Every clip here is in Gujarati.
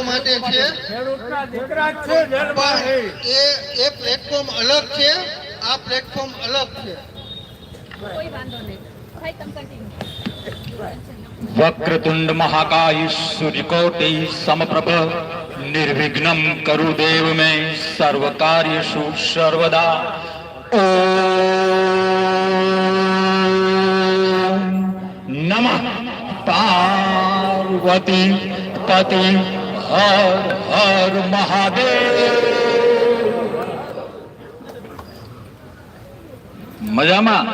ખેડૂતો માટે છે એ એ પ્લેટફોર્મ અલગ છે આ પ્લેટફોર્મ અલગ છે વક્રતુંડ મહાકાયુષ્યુરિકોટિ સમપ્રભ નિર્વિઘ્નમ કરુ દેવ મે સર્વ કાર્યશુ સર્વદા ઓ નમઃ પાર્વતી પતિ હર હર મહાદેવ મજામાં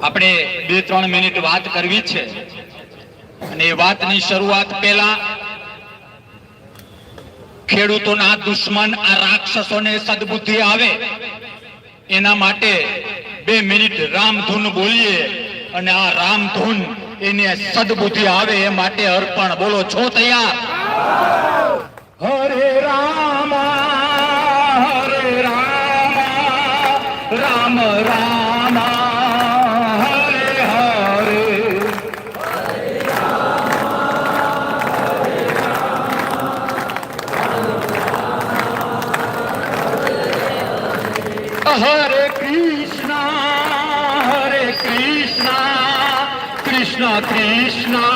આપણે બે, ત્રણ મિનિટ વાત કરવી છે. અને એ વાતની શરૂઆત પહેલા ખેડૂતોના દુશ્મન આ રાક્ષસોને સદબુદ્ધિ આવે, એના માટે બે મિનિટ રામધૂન બોલીએ અને આ રામધૂન એને સદબુદ્ધિ આવે એ માટે અર્પણ. બોલો, છો તૈયાર? હરે રામ હરે રામ રામ રામ. Krishna.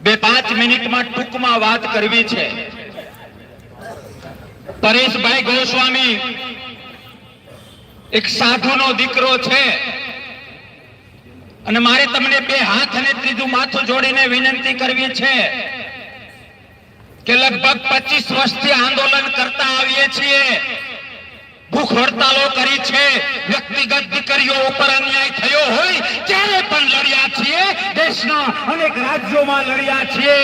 બે પાંચ મિનિટમાં ટૂંકમાં વાત કરવી છે. પરેશભાઈ ગોસ્વામી એક સાધુનો દીકરો છે. અને મારે તમને બે હાથ અને ત્રીજું માથું જોડીને વિનંતી કરવી છે. કે લગભગ પચીસ વર્ષથી આંદોલન કરતા આવીએ છીએ. ભૂખ હડતાલો કરી છે. વ્યક્તિગત દીકરીઓ ઉપર અન્યાય થયો હોય ત્યારે પણ લડ્યા છીએ. દેશના અનેક રાજ્યોમાં લડ્યા છીએ.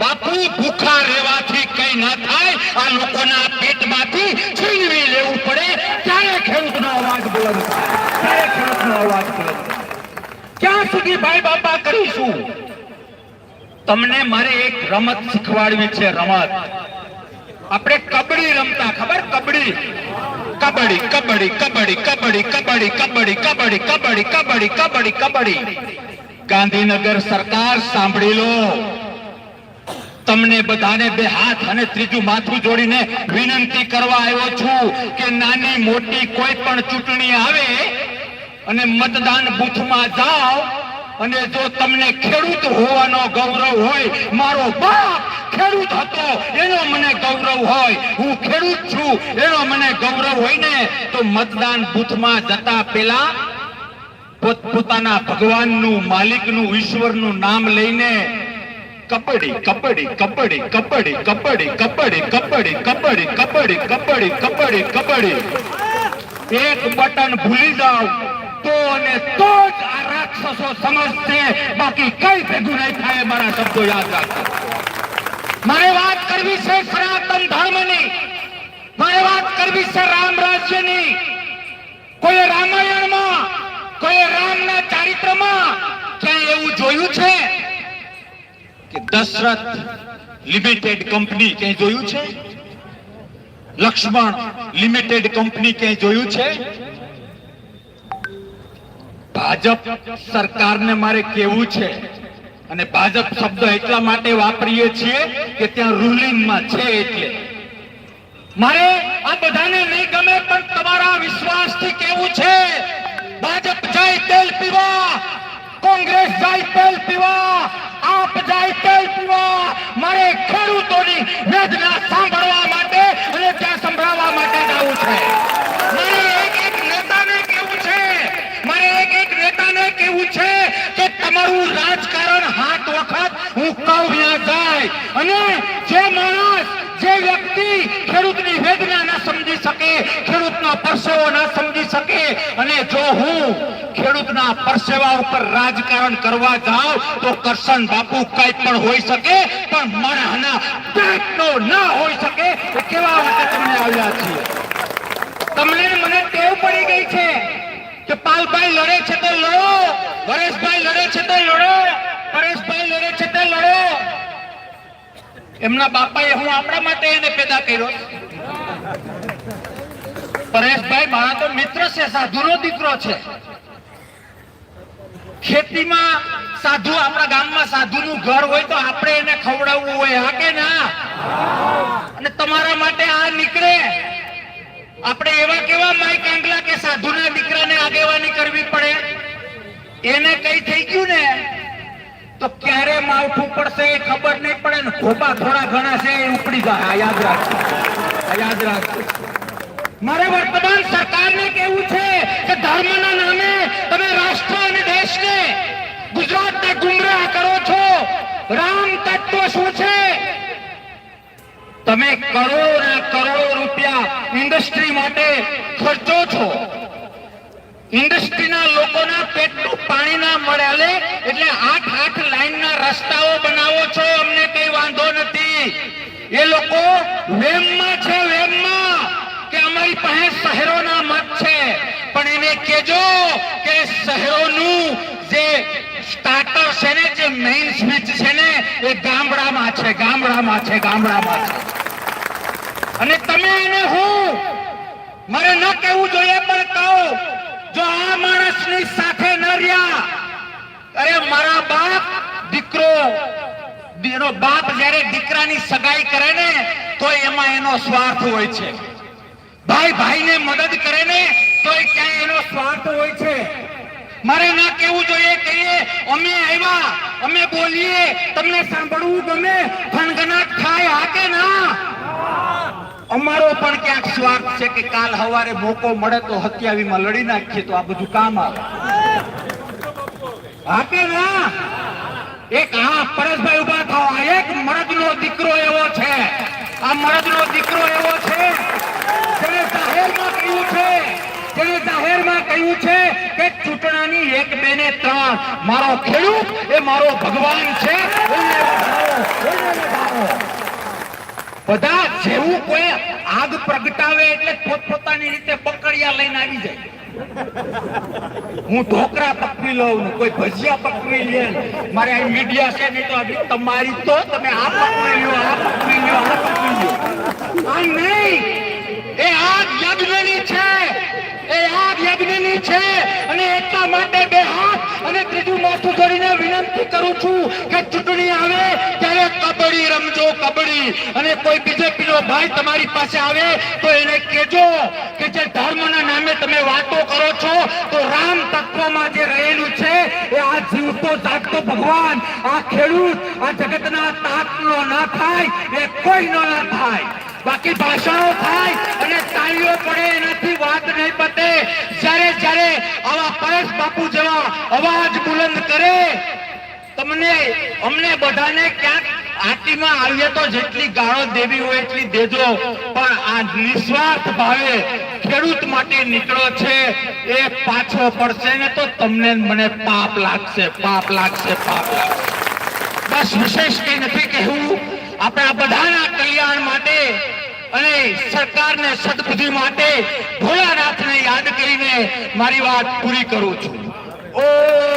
બાપુ, ભૂખા રહેવાથી કઈ ના થાય. આ લોકોના પેટમાંથી છીનવી લેવું પડે. ત્યારે ખેડૂતનો અવાજ બુલંદ થાય? ત્યારે ખેડૂતનો અવાજ બુલંદ ક્યાં સુધી ભાઈ બાપા કરીશું? તમને મારે એક રમત શીખવાડવી છે રમત આપણે કબડ્ડી રમતા ખબર કબડ્ડી કબડ્ડી કબડ્ડી કબડ્ડી કબડ્ડી કબડ્ડી કબડ્ડી કબડ્ડી કબડ્ડી કબડ્ડી કબડ્ડી કબડ્ડી ગાંધીનગર સરકાર સાંભળી લો તમને બધાને બે હાથ અને ત્રીજું માથું જોડીને વિનંતી કરવા આવ્યો છું કે નાની મોટી કોઈ પણ ચૂંટણી આવે અને મતદાન બૂથમાં જાઓ અને જો તમને ખેડૂત હોવાનો ગૌરવ હોય મારો બાપ ખેડૂત હતો એનો મને ગૌરવ હોય હું ખેડૂત છું એનો મને ગૌરવ હોય ને તો મતદાન બૂથમાં જતા પહેલા પોતપોતાના ભગવાનનું માલિકનું ઈશ્વરનું નામ લઈને કબડ્ડી કપડી કપડી કપડી કપડી કપડી કપડી કપડી કપડી કપડી કપડી કબડ્ડી એક બટન ભૂલી જાવ તો અને તો જ આ રાક્ષસો સમજશે. બાકી કઈ ભેગું નહીં થાય, મારા શબ્દો યાદ રાખજો. મારે વાત કરવી છે સનાતન ધર્મની. મારે વાત કરવી છે રામ રાજ્યની. કોઈ રામાયણમાં કોઈ રામના ચારિત્રમાં ક્યાંય એવું જોયું છે? કે દશરથ લિમિટેડ કંપની ક્યાંય જોયું છે? લક્ષ્મણ લિમિટેડ કંપની ક્યાંય જોયું છે? ભાજપ સરકારને મારે કેવું છે. અને ભાજપ શબ્દ એટલા માટે વાપરીએ છીએ કે ત્યાં રૂલિંગમાં છે એટલે. મારે આ બધાને નહીં ગમે, પણ તમારા વિશ્વાસથી કેવું છે. ભાજપ જાય તેલ પીવા, કોંગ્રેસ જાય તેલ પીવા, આપ જાય તેલ પીવા. મારે ખેડૂતોની વેદના સાંભળવા માટે અને ત્યાં સંભળાવવા માટે જવું છે મારે એક એક નેતાને કેવું છે મારે એક એક નેતાને કેવું છે કે તમારું રાજકારણ હાથ વખત હું કહું ત્યાં જાય અને જે માણસ જે વ્યક્તિ ખેડૂતની વેદના ના સમજી શકે ખેડૂતનો પરસેવો ના સમજી શકે અને જો હું ખેડૂતના ઉપર રાજકારણ કરવા જાઉં તો કરશન બાપુ કઈ પણ હોઈ શકે, પણ માણસના પેટનો ના હોઈ શકે એ કેવા માટે તમને આવ્યા છીએ? તમને મને ટેવ પડી ગઈ છે કે પાલભાઈ લડે છે તો લડો, પરેશભાઈ લડે છે તો લડો, પરેશભાઈ લડે છે તો લડો. એમના બાપાએ હું આપણા માટે એને પેદા કર્યો. પરેશભાઈ, મારા તો મિત્ર છે, સાધુનો દીકરો છે. ખેતીમાં સાધુ, આપણા ગામમાં સાધુનું ઘર હોય તો આપણે એને ખવડાવવું હોય, હા કે ના? અને તમારા માટે આ નીકળે. આપણે એવા કેવા માય કાંગલા કે સાધુના દીકરાને આગેવાની કરવી પડે? એને કઈ થઈ ગયું ને, તો ક્યારે માવઠું પડશે એ ખબર નહીં પડે ને ખોબા થોડા ઘણા છે એ ઉપડી જાય. યાદ રાખજો. યાદ રાખજો. મારે વર્તમાન સરકારને કેવું છે કે ધર્મના નામે તમે રાષ્ટ્ર અને દેશને ગુજરાતને ગુમરાહ કરો છો. રામ તત્વ શું છે? તમે કરોડો કરોડો રૂપિયા ઇન્ડસ્ટ્રી માટે ખર્ચો છો. ઇન્ડસ્ટ્રીના લોકોના પેટનું પાણી ના મળે એટલે આઠ આઠ લાઈનના રસ્તાઓ બનાવો છો, અમને કઈ વાંધો નથી. એ લોકો વેમમાં છે, વેમમાં. પાસે શહેરોના મત છે. પણ એને કેજો કે શહેરોનું જે સ્ટાર્ટર છે ને, જે મેઇન સ્વિચ છે ને, એ ગામડામાં છે ગામડામાં છે ગામડામાં છે. અને તમે એને હું, મારે ન કહેવું જોઈએ, પણ કહો, જો આ માણસની સાથે ન રહ્યા, અરે મારા બાપ, દીકરો, એનો બાપ જ્યારે દીકરાની સગાઈ કરે ને, તો એમાં એનો સ્વાર્થ હોય છે. ભાઈ ભાઈને મદદ કરે ને તો ક્યાંય એનો સ્વાર્થ હોય છે. મારે ના કેવું જોઈએ, કહીએ, અમે આવ્યા, અમે બોલીએ, તમને સાંભળવું ગમે થનગનાટ થાય, હા કે ના? અમારો પણ ક્યાંક સ્વાર્થ છે કે કાલ હવારે મોકો મળે તો હત્યાવીમાં લડી નાખીએ તો આ બધું કામ આવે. હા કે ના? એક, હા, પરેશભાઈ ઊભા થાવ એક એક મરદનો દીકરો એવો છે. આ મરદનો દીકરો એવો છે કહ્યું છે કે ચૂંટણાની એક, બે ને ત્રણ. મારો ખેડૂત એ મારો ભગવાન છે. બધા જેવું કોઈ આગ પ્રગટાવે એટલે પોતપોતાની રીતે બકડિયા લઈને આવી જાય. હું ઢોકરા પકવી લઉં ને કોઈ ભજીયા પકવી લે મારે આ મીડિયા છે નહીં તો આવી તમારી તો તમે આ પકવી લ્યો, આ પકવી લ્યો, આ પકવી લ્યો. આ નહીં. એ આગ યજ્ઞની છે. એ એને કહેજો કે જે ધર્મના નામે તમે વાતો કરો છો, તો રામ તત્વમાં જે રહેલું છે એ આ જીવતો, જાગતો ભગવાન, આ ખેડૂત, આ જગતના તાતનો ના થાય, એ કોઈ ના થાય. બાકી ભાષાઓ થાય અને તાળીઓ પડે, એનાથી વાત નહીં પતે. જ્યારે જ્યારે આવા પરેશ બાપુ જેવા અવાજ બુલંદ કરે, તમને, અમને બધાને ક્યાંક આટીમાં આવીએ તો જેટલી ગાળો દેવી હોય એટલી દેજો. પણ આ નિસ્વાર્થ ભાવે ખેડૂત માટે નીકળો છે. એ પાછો પડશે ને તો તમને મને પાપ લાગશે પાપ લાગશે પાપ લાગશે. બસ વિશેષ કઈ નથી કહેવું. આપણા બધાના કલ્યાણ માટે અને સરકારને સદબુદ્ધિ માટે ભોળાનાથને યાદ કરીને મારી વાત પૂરી કરું છું. ઓમ